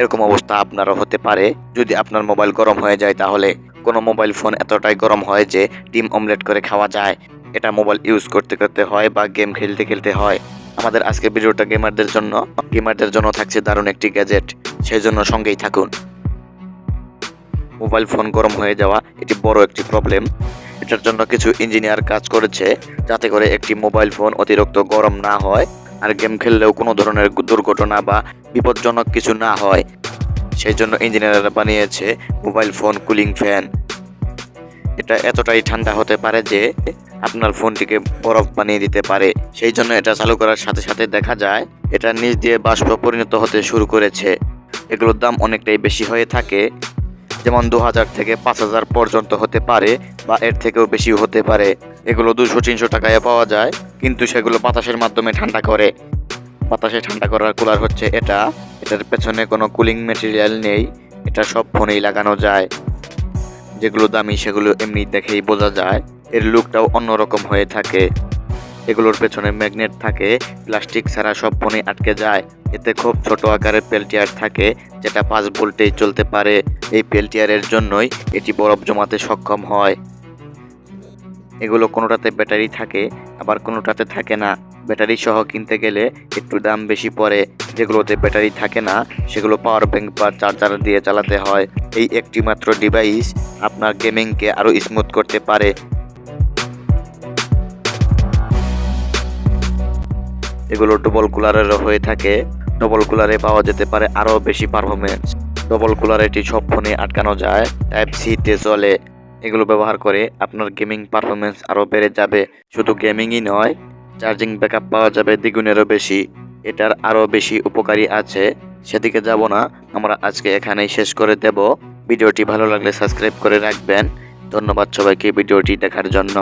এরকম অবস্থা আপনারও হতে পারে। যদি আপনার মোবাইল গরম হয়ে যায়, তাহলে কোনো মোবাইল ফোন এতটাই গরম হয় যে ডিম অমলেট করে খাওয়া যায়। এটা মোবাইল ইউজ করতে করতে হয় বা গেম খেলতে খেলতে হয়। আমাদের আজকে ভিডিওটা গেমারদের জন্য গেমারদের জন্য থাকছে দারুণ একটি গ্যাজেট। সেই জন্য সঙ্গেই থাকুন। মোবাইল ফোন গরম হয়ে যাওয়া, এটি বড় একটি প্রবলেম এটার জন্য কিছু ইঞ্জিনিয়ার কাজ করেছে, যাতে করে একটি মোবাইল ফোন অতিরিক্ত গরম না হয় আর গেম খেললেও কোনো ধরনের দুর্ঘটনা বা বিপজ্জনক কিছু না হয়। সেই জন্য ইঞ্জিনিয়াররা বানিয়েছে মোবাইল ফোন কুলিং ফ্যান। এটা এতটাই ঠান্ডা হতে পারে যে আপনার ফোনটিকে বরফ বানিয়ে দিতে পারে। সেই জন্য এটা চালু করার সাথে সাথে দেখা যায়, এটা নিচ দিয়ে বাষ্প পরিণত হতে শুরু করেছে। এগুলোর দাম অনেকটাই বেশি হয়ে থাকে। যেমন দু হাজার থেকে পাঁচ হাজার পর্যন্ত হতে পারে বা এর থেকেও বেশি হতে পারে। এগুলো দুশো তিনশো টাকায় পাওয়া যায়, কিন্তু সেগুলো বাতাসের মাধ্যমে ঠান্ডা করে। বাতাসে ঠান্ডা করার কুলার হচ্ছে এটা। এটার পেছনে কোনো কুলিং মেটেরিয়াল নেই, এটা সব ফোনেই লাগানো যায়। যেগুলো দামি সেগুলো এমনি দেখেই বোঝা যায়। এর লুকটাও অন্যরকম হয়ে থাকে। এগুলোর পেছনে ম্যাগনেট থাকে, প্লাস্টিক ছাড়া সব ফোনে আটকে যায়। এতে খুব ছোট আকারের পেলটিয়ার থাকে, যেটা পাঁচ ভোল্টেই চলতে পারে। এই পেলটিয়ারের জন্যই এটি বরফ জমাতে সক্ষম হয়। এগুলো কোনোটাতে ব্যাটারি থাকে, আবার কোনোটাতে থাকে না। ব্যাটারি সহ কিনতে গেলে একটু দাম বেশি পড়ে। যেগুলোতে ব্যাটারি থাকে না, সেগুলো পাওয়ার ব্যাংক বা চার্জার দিয়ে চালাতে হয়। এই একটি মাত্র ডিভাইস আপনার গেমিংকে আরও স্মুথ করতে পারে। এগুলো ডবল কুলারেরও হয়ে থাকে। ডবল কুলারে পাওয়া যেতে পারে আরও বেশি পারফরমেন্স ডবল কুলার এটি সব ফোনে আটকানো যায় টাইপ সিতে চলে। এগুলো ব্যবহার করে আপনার গেমিং পারফরমেন্স আরও বেড়ে যাবে। শুধু গেমিংই নয় চার্জিং ব্যাকআপ পাওয়া যাবে দ্বিগুণেরও বেশি। এটার আরও বেশি উপকারী আছে। সেদিকে যাব না, আমরা আজকে এখানেই শেষ করে দেব। ভিডিওটি ভালো লাগলে সাবস্ক্রাইব করে রাখবেন। ধন্যবাদ সবাইকে ভিডিওটি দেখার জন্য।